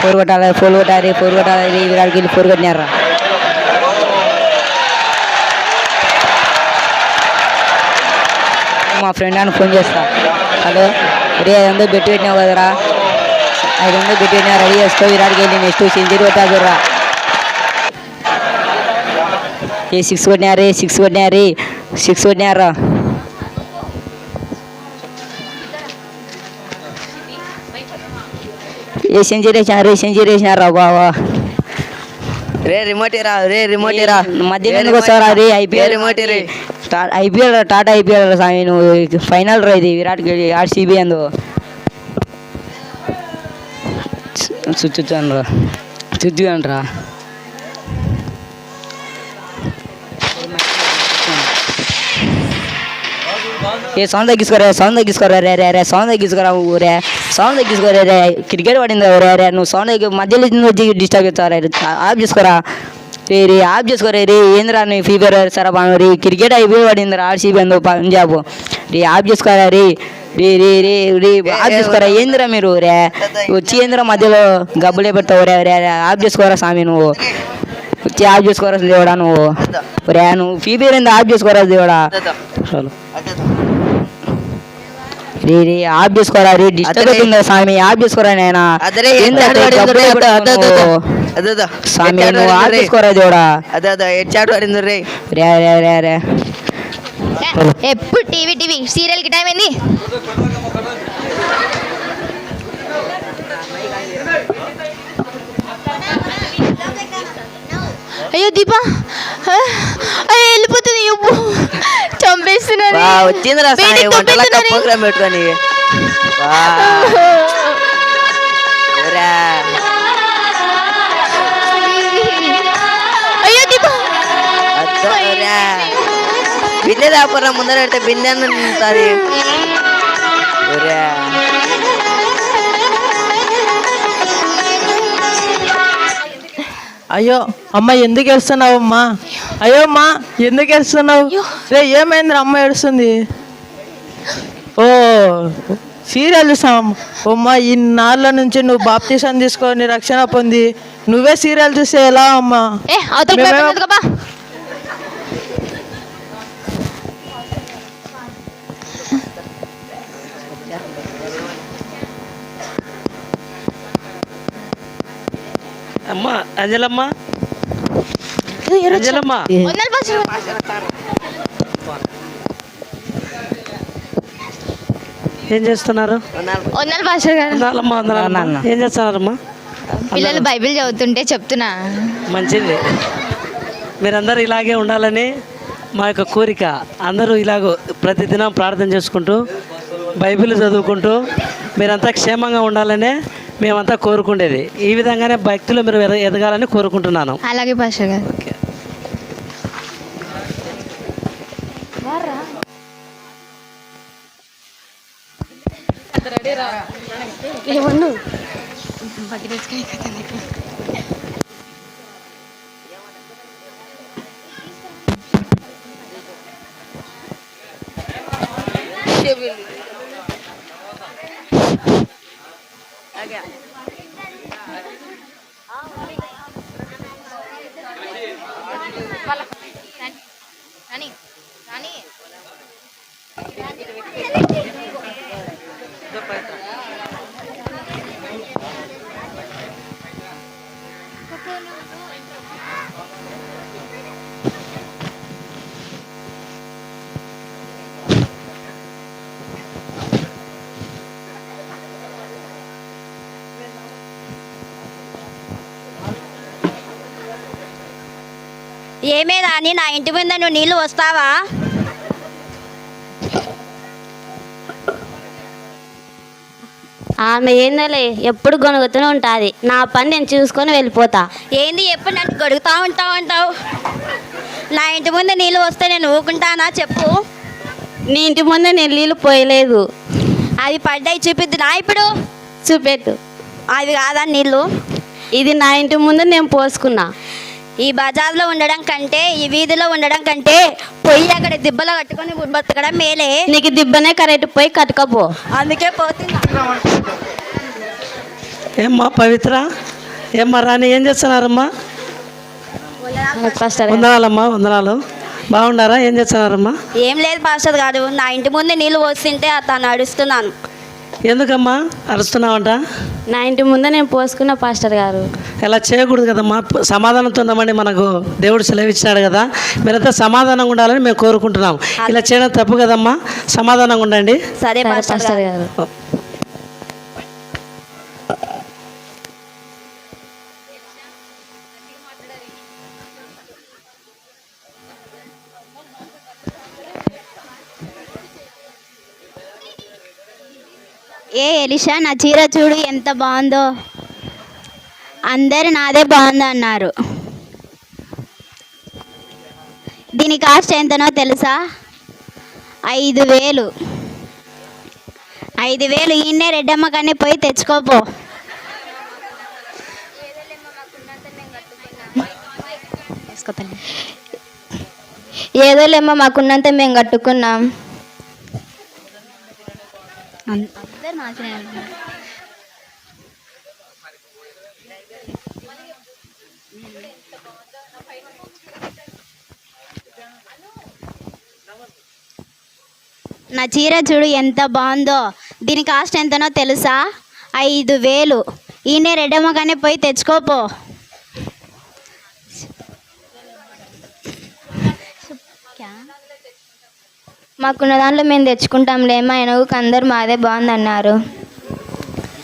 Four కొట్టాలి? Four కొట్టాలి four కొట్టాలి వీరాడికి వెళ్ళి ఫోర్ కొట్టినారా? మా ఫ్రెండ్ అని ఫోన్ చేస్తా. హలో? రే ఐదు వందలు బెట్టి పెట్టినావు కదరా? ఐదు వందలు పెట్టి పెట్టినా రెడీ చేసుకో విరాట్కి వెళ్ళి నెక్స్ట్ సెంచరీ కొట్టాదురా ఏ సిక్స్ కొట్టినారే సిక్స్ కొట్టినారే సిక్స్ కొట్టినారా? ఏ సెంచరీ వేసినారు రే సెంచరీ వేసినారా బావా. రే రిమోట్ రా రే రిమోట్ రా మధ్యలో ఎందుకు వస్తారా రే ఐపీఎల్ రిమోట్ రే ఐపీఎల్ టాటా ఐపీఎల్ స్వామి నువ్వు ఫైనల్ రా ఇది విరాట్ కోహ్లీ ఆర్సీబీ అందు చుచ్చు అనరా చుచ్చు అనరా ఏ సౌండ్ తగ్గించుకోరా సౌండ్ తగ్గించుకోరా రే రే రే సౌండ్ తగ్గించుకోరా ఊరే. సౌండ్ తగ్గించుకోరా రే క్రికెట్ పడింది రే రే నువ్వు సౌండ్ తగ్గి మధ్యలో వచ్చి డిస్టర్బ్ చేస్తారా ఆఫ్ చేసుకోరా. రే రే ఆఫ్ చేసుకోరా రే ఏందిరా నీ ఫీవర్ సరే బాను రే క్రికెట్ అయిపోయి పడింది రా ఆర్సీబీ అందు పంజాబ్. రే ఆఫ్ చేసుకోరా రే రే రే రే రే ఆఫ్ చేసుకోరా ఏందిరా మీరు రే వచ్చి ఏందిరా మధ్యలో గబ్బులే పెడతావు రే రే ఆఫ్ చేసుకోరా స్వామి నువ్వు. వచ్చి ఆఫ్ చేసుకోరా దేవుడా నువ్వు. రే నువ్వు ఫీవర్ ఏంది ఆఫ్ చేసుకోరా దేవుడా. చాలు. రే రే ఆఫ్ చేసుకోరా రే డిస్టర్బ్. అవుతుందా స్వామి ఆఫ్ చేసుకోరా నాయనా స్వామి నువ్వు ఆఫ్ చేసుకోరా దేవుడా? అదే ఎచ్చాడు పడింది రే. రే రే రే రే. ఏ, ఎప్పుడు టీవీ టీవీ. సీరియల్కి టైం ఏంది? అయ్యో దీపా. అయ్యో వెళ్ళిపోతుంది అబ్బో సాయి వంటల పెట్టుకొని. అయ్యో దీపా. బిన్నె దాపురా ముందర పెడితే బిన్నె ఉంటుంది అయ్యో అమ్మ ఎందుకు ఏడుస్తున్నావు అమ్మా అయ్యో అమ్మా ఎందుకు ఏడుస్తున్నావు? రే ఏమైంది అమ్మ ఏడుస్తుంది. ఓ సీరియల్ చూసాం అమ్మా ఇన్నాళ్ళ నుంచి నువ్వు బాప్తీసం తీసుకొని రక్షణ పొంది నువ్వే సీరియల్ చూస్తే ఎలా అమ్మా? అమ్మ అంజలమ్మ. ఏం చేస్తున్నారు? వందల గారు. ఏం చేస్తున్నారమ్మా? పిల్లలు బైబిల్ చదువుతుంటే చెప్తున్నా. మంచిది. మీరందరూ ఇలాగే ఉండాలని మా యొక్క కోరిక. అందరూ ఇలాగ ప్రతిదినం ప్రార్థన చేసుకుంటూ బైబిల్ చదువుకుంటూ మీరంతా క్షేమంగా ఉండాలనే మేమంతా కోరుకుండేది. ఈ విధంగానే భక్తులు మీరు ఎద- ఎదగాలని కోరుకుంటున్నాను. అలాగే భాష గారు రాని ఏమే రాని నా ఇంటి మీద నువ్వు నీళ్ళు వస్తావా ఆమె ఏందలే ఎప్పుడు గొనుగుతూనే ఉంటుంది. నా పని నేను చూసుకొని వెళ్ళిపోతా. ఏంది ఎప్పుడు నన్ను గడుగుతా ఉంటావు అంటావు? నా ఇంటి ముందు నీళ్ళు వస్తే నేను ఊకుంటానా? చెప్పు. నీ ఇంటి ముందే నేను నీళ్ళు పోయలేదు. అవి పడ్డాయి చూపిద్దు నా ఇప్పుడు? చూపెట్టు. అవి కాదా నీళ్ళు? ఇది నా ఇంటి ముందు నేను పోసుకున్నా. ఈ బజార్లో ఉండడం కంటే ఈ వీధిలో ఉండడం కంటే పొయ్యి అక్కడ దిబ్బలో కట్టుకొని బతకడం మేలే. నీకు దిబ్బనే కరెక్ట్ పోయి కట్టుకపో. అందుకే పోతున్నా. ఏమ్మా పవిత్ర? ఏమ్మా రాణి? ఏం చేస్తున్నారమ్మా? వందనాలమ్మా వందనాలు. బాగున్నారా? ఏం చేస్తున్నారమ్మా? ఏం లేదు పాస్టర్ గారు నా ఇంటి ముందు నీళ్ళు పోస్తుంటే తను నడుస్తున్నాను. ఎందుకమ్మా అరుస్తున్నావంట? నా ఇంటి ముందే నేను పోసుకున్న పాస్టర్ గారు. ఇలా చేయకూడదు కదమ్మా? సమాధానంతో ఉందామండి మనకు. దేవుడు సెలవిచ్చినాడు కదా. మీరంతా సమాధానంగా ఉండాలని మేము కోరుకుంటున్నాం. ఇలా చేయడం తప్పు కదమ్మా? సమాధానంగా ఉండండి. సరే పాస్టర్ గారు. ఏ ఎలిషా నా చీర చూడు ఎంత బాగుందో. అందరు నాదే బాగుంది అన్నారు. దీని కాస్ట్ ఎంతనో తెలుసా? ఐదు వేలు. ఐదు వేలు. ఈయన్నే రెడ్డమ్మ కానీ పోయి తెచ్చుకోపో. ఏదోలేమ్మా మాకున్నంత మేము కట్టుకున్నాం. అందరు నాశనం నా చీర చూడు ఎంత బాగుందో. దీని కాస్ట్ ఎంతనో తెలుసా? ఐదు వేలు. ఈయనే రెడ్డమ్మగానే పోయి తెచ్చుకోపో. మాకున్న దాంట్లో మేము తెచ్చుకుంటాంలే మా ఎనుగుకు అందరు మాదే బాగుందన్నారు.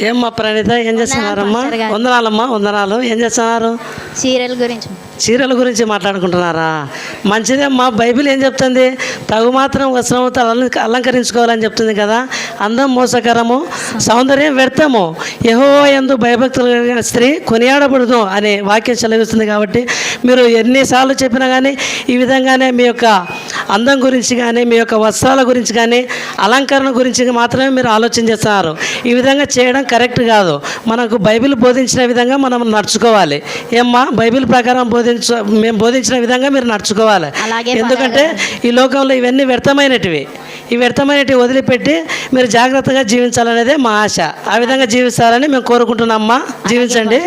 ఏమ్మా ప్రణీత ఏం చేస్తున్నారమ్మా? వందనాలమ్మా వందనాలు. ఏం చేస్తున్నారు? చీరల గురించి. చీరల గురించి మాట్లాడుకుంటున్నారా? మంచిదేమ్మా బైబిల్ ఏం చెప్తుంది? తగు మాత్రం వస్త్రముతో అలం- అలంకరించుకోవాలని చెప్తుంది కదా. అందం మోసకరము సౌందర్యం వ్యర్థము. యహో ఎందు భయభక్తులు కలిగిన స్త్రీ కొనియాడబడదు అనే వాక్యం సెలవిస్తుంది కాబట్టి మీరు ఎన్నిసార్లు చెప్పినా కానీ ఈ విధంగానే మీ యొక్క అందం గురించి కానీ మీ యొక్క వస్త్రాల గురించి కానీ అలంకరణ గురించి మాత్రమే మీరు ఆలోచన చేస్తున్నారు. ఈ విధంగా చేయడం కరెక్ట్ కాదు. మనకు బైబిల్ బోధించిన విధంగా మనం నడుచుకోవాలి. ఏమ్మా బైబిల్ ప్రకారం బోధించ మేము బోధించిన విధంగా మీరు నడుచుకోవాలి. ఎందుకంటే ఈ లోకంలో ఇవన్నీ వ్యర్థమైనటివి. ఈ వ్యర్థమైనటివి వదిలిపెట్టి మీరు జాగ్రత్తగా జీవించాలనేదే మా ఆశ. ఆ విధంగా జీవిస్తారని మేము కోరుకుంటున్నామ్మా జీవించండి.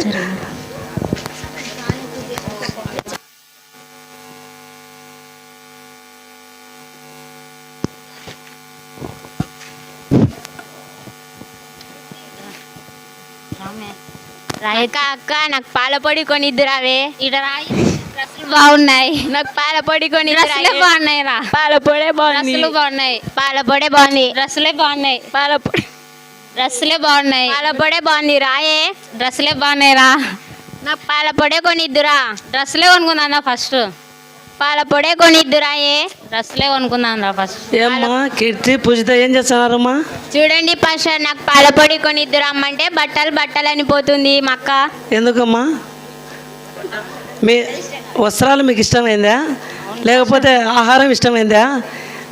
అక్క అక్క నాకు పాల పొడి కొనిద్దురావే ఇట రాయి. డ్రెస్సులు బాగున్నాయి. నాకు పాల పొడి కొని డ్రెస్సులే బాగున్నాయి రా. పాల పొడే బాగుంది. డ్రెస్సులు బాగున్నాయి. పాల పొడే బాగుంది. డ్రెస్సులే బాగున్నాయి. పాల పొడి. డ్రెస్సులే బాగున్నాయి. పాల పొడే బాగుంది. రాయే. డ్రెస్సులే బాగున్నాయి రా. నాకు పాల పొడే కొనిద్దురా. డ్రెస్సులే కొనుక్కుందా ఫస్ట్. పాల పొడే కొనిద్దురాయే? డ్రెస్సులే కొనుక్కుందాం రా ఫస్ట్ ఏమ్మా కీర్తి పూజిత ఏం చేస్తున్నారమ్మా? చూడండి పాస్టర్ నాకు పాల పొడి కొనిద్దురా అమ్మంటే బట్టలు బట్టలు అని పోతుంది మా అక్క. ఎందుకమ్మా? మీ వస్త్రాలు మీకు ఇష్టమైందా? లేకపోతే ఆహారం ఇష్టమైందా?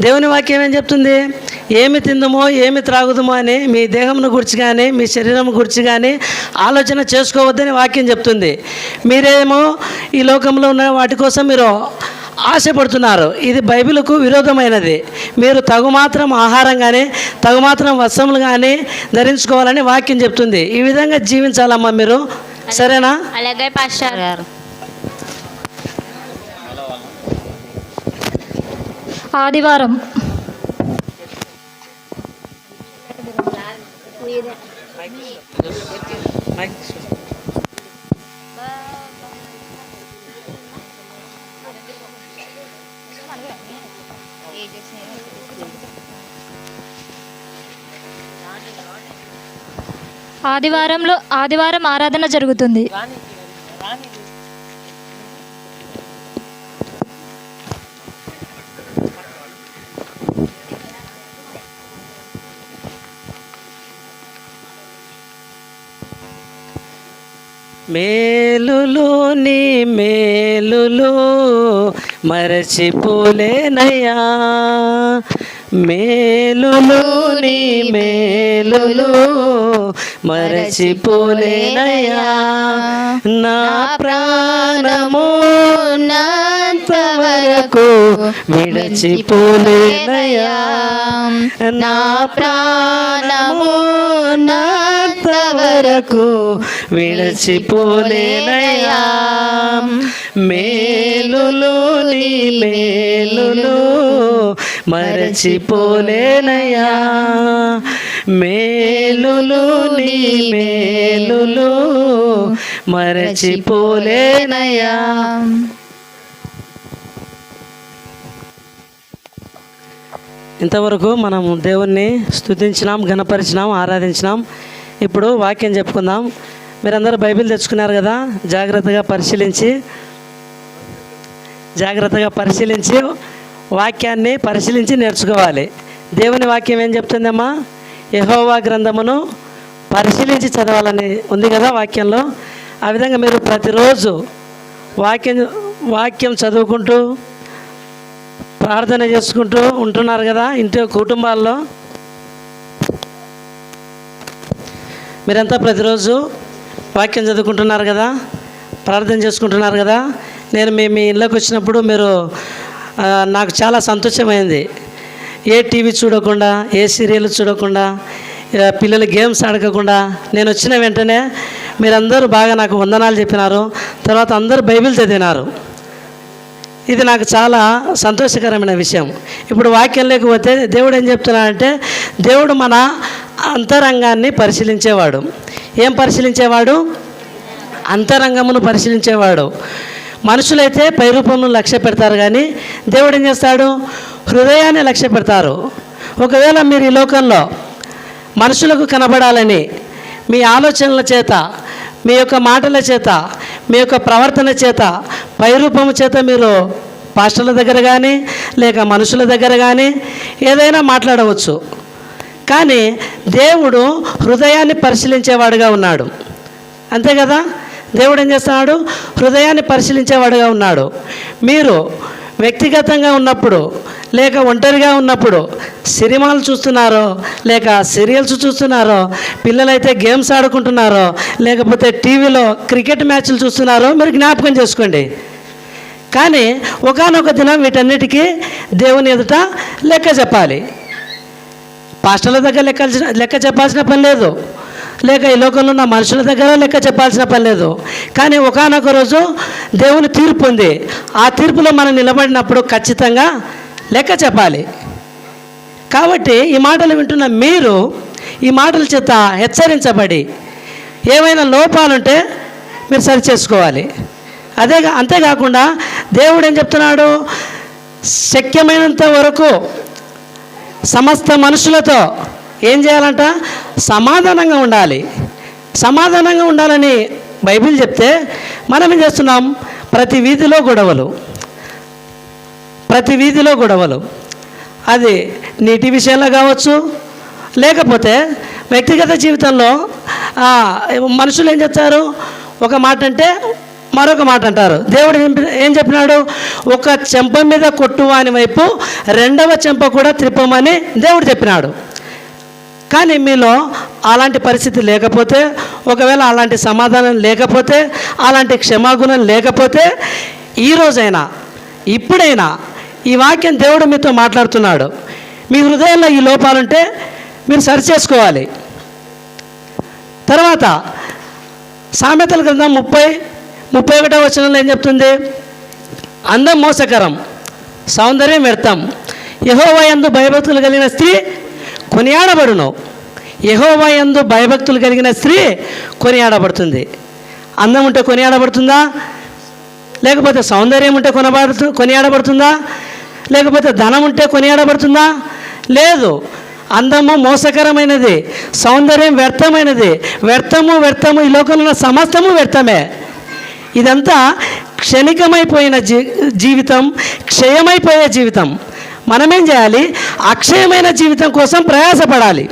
దేవుని వాక్యం ఏం చెప్తుంది? ఏమి తిందుమో ఏమి త్రాగుదమో అని మీ దేహంను గురించి కానీ మీ శరీరం గురించి కానీ ఆలోచన చేసుకోవద్దని వాక్యం చెప్తుంది. మీరేమో ఈ లోకంలో ఉన్న వాటి కోసం మీరు ఆశపడుతున్నారు. ఇది బైబిల్కు విరోధమైనది. మీరు తగు మాత్రం ఆహారం కానీ తగు మాత్రం వస్త్రములు కానీ ధరించుకోవాలని వాక్యం చెప్తుంది. ఈ విధంగా జీవించాలమ్మా మీరు. సరేనా? అలాగే పాస్టర్ గారు. ఆదివారం. ఆదివారంలో ఆదివారం ఆరాధన జరుగుతుంది. మేలులోని మేలులు మరచిపోలేనయ్యా. మేలులు నీ మేలులు మరచిపోలేనయ్యా. నా ప్రాణము వరకు విడచిపోలేనయ్యా. నా ప్రాణము వరకు విడిచిపోలేనయ్యా. మేలులు నీ మేలులు మరచిపోలేనయ్యా. మేలులు నీ మేలులు మరచిపోలేనయ్యా. ఇంతవరకు మనం దేవుణ్ణి స్తుతించినాం గణపరిచినాం ఆరాధించినాం. ఇప్పుడు వాక్యం చెప్పుకుందాం. మీరందరూ బైబిల్ తెచ్చుకున్నారు కదా? జాగ్రత్తగా పరిశీలించి జాగ్రత్తగా పరిశీలించి వాక్యాన్ని పరిశీలించి నేర్చుకోవాలి. దేవుని వాక్యం ఏం చెప్తుందమ్మా? యహోవా గ్రంథమును పరిశీలించి చదవాలని ఉంది కదా వాక్యంలో. ఆ విధంగా మీరు ప్రతిరోజు వాక్యం వాక్యం చదువుకుంటూ ప్రార్థన చేసుకుంటూ ఉంటున్నారు కదా ఇంటి కుటుంబాల్లో. మీరంతా ప్రతిరోజు వాక్యం చదువుకుంటున్నారు కదా? ప్రార్థన చేసుకుంటున్నారు కదా? నేను మీ మీ ఇళ్ళకి వచ్చినప్పుడు మీరు నాకు చాలా సంతోషమైంది. ఏ టీవీ చూడకుండా ఏ సీరియల్ చూడకుండా పిల్లలు గేమ్స్ ఆడకుండా నేను వచ్చిన వెంటనే మీరందరూ బాగా నాకు వందనాలు చెప్పినారు. తర్వాత అందరూ బైబిల్ చదివినారు. ఇది నాకు చాలా సంతోషకరమైన విషయం. ఇప్పుడు వాక్యం లేకపోతే దేవుడు ఏం చెప్తున్నాడంటే దేవుడు మన అంతరంగాన్ని పరిశీలించేవాడు. ఏం పరిశీలించేవాడు? అంతరంగమును పరిశీలించేవాడు. మనుషులైతే పైరూపమును లక్ష్య పెడతారు కానీ దేవుడు ఏం చేస్తాడు? హృదయాన్ని లక్ష్య పెడతారు. ఒకవేళ మీరు ఈ లోకంలో మనుషులకు కనబడాలని మీ ఆలోచనల చేత మీ యొక్క మాటల చేత మీ యొక్క ప్రవర్తన చేత పైరూపము చేత మీరు పాస్టర్ల దగ్గర కానీ లేక మనుషుల దగ్గర కానీ ఏదైనా మాట్లాడవచ్చు. కానీ దేవుడు హృదయాన్ని పరిశీలించేవాడుగా ఉన్నాడు. అంతే కదా? దేవుడు ఏం చేస్తున్నాడు? హృదయాన్ని పరిశీలించేవాడుగా ఉన్నాడు. మీరు వ్యక్తిగతంగా ఉన్నప్పుడు లేక ఒంటరిగా ఉన్నప్పుడు సినిమాలు చూస్తున్నారో లేక సీరియల్స్ చూస్తున్నారో పిల్లలైతే గేమ్స్ ఆడుకుంటున్నారో లేకపోతే టీవీలో క్రికెట్ మ్యాచ్లు చూస్తున్నారో మీరు జ్ఞాపకం చేసుకోండి. కానీ ఒకనొక దినం వీటన్నిటికీ దేవుని ఎదుట లెక్క చెప్పాలి. పాస్టర్ల దగ్గర లెక్క లెక్క చెప్పాల్సిన పని లేదు. లేక ఈ లోకంలో ఉన్న మనుషుల దగ్గర లెక్క చెప్పాల్సిన పని లేదు. కానీ ఒకనొక రోజు దేవుని తీర్పు ఉంది. ఆ తీర్పులో మనం నిలబడినప్పుడు ఖచ్చితంగా లెక్క చెప్పాలి. కాబట్టి ఈ మాటలు వింటున్న మీరు ఈ మాటల చేత హెచ్చరించబడి ఏమైనా లోపాలుంటే మీరు సరి చేసుకోవాలి. అదే అంతేకాకుండా దేవుడు ఏం చెప్తున్నాడు? శక్యమైనంత వరకు సమస్త మనుషులతో ఏం చేయాలంట? సమాధానంగా ఉండాలి. సమాధానంగా ఉండాలని బైబిల్ చెప్తే మనం ఏం చేస్తున్నాం? ప్రతి వీధిలో గొడవలు. ప్రతి వీధిలో గొడవలు. అది నీటి విషయంలో కావచ్చు లేకపోతే వ్యక్తిగత జీవితంలో మనుషులు ఏం చెప్తారు? ఒక మాట అంటే మరొక మాట అంటారు. దేవుడు ఏం ఏం చెప్పినాడు? ఒక చెంప మీద కొట్టువాని వైపు రెండవ చెంప కూడా త్రిప్పమని దేవుడు చెప్పినాడు. కానీ మీలో అలాంటి పరిస్థితి లేకపోతే ఒకవేళ అలాంటి సమాధానం లేకపోతే అలాంటి క్షమాగుణం లేకపోతే ఈ రోజైనా ఇప్పుడైనా ఈ వాక్యం దేవుడు మీతో మాట్లాడుతున్నాడు. మీ హృదయంలో ఈ లోపాలుంటే మీరు సరి చేసుకోవాలి తర్వాత సామెతల గ్రంథం ముప్పై ముప్పై ఒకటో వచనంలో ఏం చెప్తుంది? అందం మోసకరం సౌందర్యం వ్యర్థం. యహోవాయందు భయభక్తులు కలిగిన స్త్రీ కొనియాడబడును. యహోవాయందు భయభక్తులు కలిగిన స్త్రీ కొనియాడబడుతుంది. అందం ఉంటే కొనియాడబడుతుందా? లేకపోతే సౌందర్యం ఉంటే కొనబడుతు కొనియాడబడుతుందా? లేకపోతే ధనం ఉంటే కొనియాడబడుతుందా? లేదు. అందము మోసకరమైనది సౌందర్యం వ్యర్థమైనది. వ్యర్థము వ్యర్థము ఈ లోకంలో సమస్తము వ్యర్థమే. ఇదంతా క్షణికమైపోయిన జీ జీవితం క్షయమైపోయే జీవితం. మనమేం చేయాలి? అక్షయమైన జీవితం కోసం ప్రయాసపడాలి.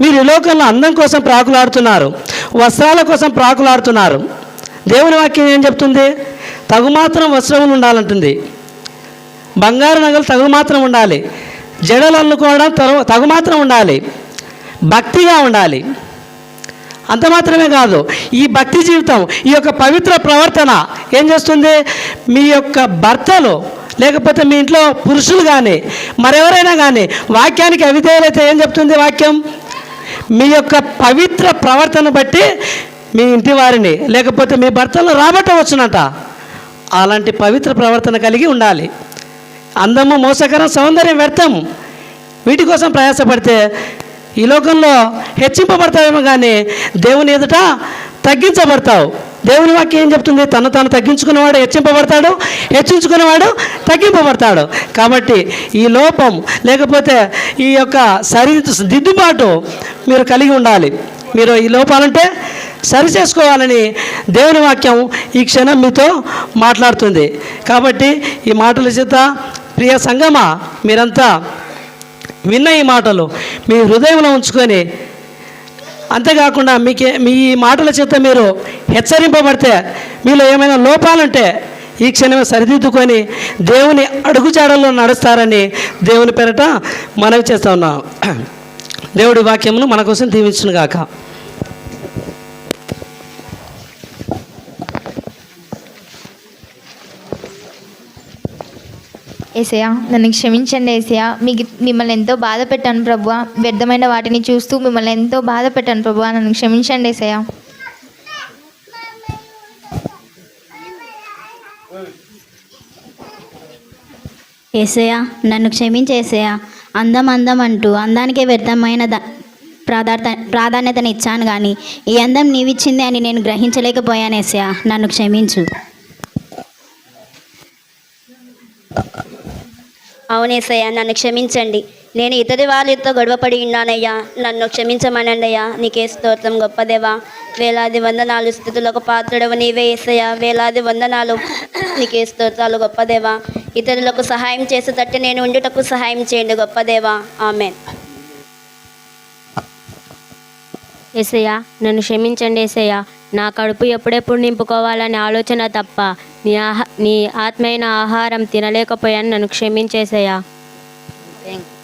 మీరు ఈ లోకంలో అందం కోసం ప్రాకులాడుతున్నారు వస్త్రాల కోసం ప్రాకులాడుతున్నారు. దేవుని వాక్యం ఏం చెప్తుంది? తగుమాత్రం వస్త్రములు ఉండాలంటుంది. బంగారు నగలు తగుమాత్రం ఉండాలి. జడలు అల్లుకోవడం తగు తగుమాత్రం ఉండాలి. భక్తిగా ఉండాలి. అంత మాత్రమే కాదు. ఈ భక్తి జీవితం ఈ యొక్క పవిత్ర ప్రవర్తన ఏం చేస్తుంది? మీ యొక్క భర్తలు లేకపోతే మీ ఇంట్లో పురుషులు కానీ మరెవరైనా కానీ వాక్యానికి అవిధేయులైతే ఏం చెప్తుంది వాక్యం? మీ యొక్క పవిత్ర ప్రవర్తన బట్టి మీ ఇంటి వారిని లేకపోతే మీ భర్తలను రాబట్టవచ్చునట. అలాంటి పవిత్ర ప్రవర్తన కలిగి ఉండాలి. అందము మోసకరం సౌందర్యం వ్యర్థం. వీటి కోసం ప్రయాసపడితే ఈ లోకంలో హెచ్చింపబడతావేమో కానీ దేవుని ఎదుట తగ్గించబడతావు. దేవుని వాక్యం ఏం చెప్తుంది? తను తాను తగ్గించుకున్నవాడు హెచ్చింపబడతాడు హెచ్చించుకున్నవాడు తగ్గింపబడతాడు. కాబట్టి ఈ లోపం లేకపోతే ఈ యొక్క శరీర దిద్దుబాటు మీరు కలిగి ఉండాలి. మీరు ఈ లోపాలంటే సరి చేసుకోవాలని దేవుని వాక్యం ఈ క్షణం మీతో మాట్లాడుతుంది. కాబట్టి ఈ మాటల చేత ప్రియ సంగమ మీరంతా విన్న ఈ మాటలు. మీ హృదయంలో ఉంచుకొని అంతేకాకుండా మీకే మీ మాటల చేత మీరు హెచ్చరింపబడితే మీలో ఏమైనా లోపాలుంటే ఈ క్షణమే సరిదిద్దుకొని దేవుని అడుగుజాడల్లో నడుస్తారని దేవుని పేరట మనవి చేస్తా ఉన్నాం. దేవుడి వాక్యమును మన కోసం దీవించును గాక ఏసయా నన్ను క్షమించండి ఏసయా మీకు మిమ్మల్ని ఎంతో బాధ పెట్టాను ప్రభు వ్యర్థమైన వాటిని చూస్తూ మిమ్మల్ని ఎంతో బాధ పెట్టాను ప్రభు నన్ను క్షమించండి ఏసయా ఏసయా నన్ను క్షమించేసయా అందం అందం అంటూ అందానికే వ్యర్థమైన దా ప్రాధార్థ ప్రాధాన్యతను ఇచ్చాను కానీ ఈ అందం నీవిచ్చింది అని నేను గ్రహించలేకపోయాను ఏసయ్య. నన్ను క్షమించు. అవునేసయ్యా నన్ను క్షమించండి. నేను ఇతడి వారితో గొడవపడి ఉన్నానయ్యా. నన్ను క్షమించమనండి నీకే స్తోత్రం గొప్పదేవా. వేలాది వందనాలు స్థితులకు పాత్రుడవు నీవే ఏసయ్యా. వేలాది వందనాలు నీకే స్తోత్రాలు గొప్పదేవా. ఇతరులకు సహాయం చేసేటట్టు నేను ఉండుటకు సహాయం చేయండి గొప్పదేవా. ఆమె ఏసయ్యా నన్ను క్షమించండి ఏసయ్యా. నా కడుపు ఎప్పుడెప్పుడు నింపుకోవాలనే ఆలోచన తప్ప నీ ఆహా నీ ఆత్మైన ఆహారం తినలేకపోయాను నన్ను క్షమించేసయ్యా థ్యాంక్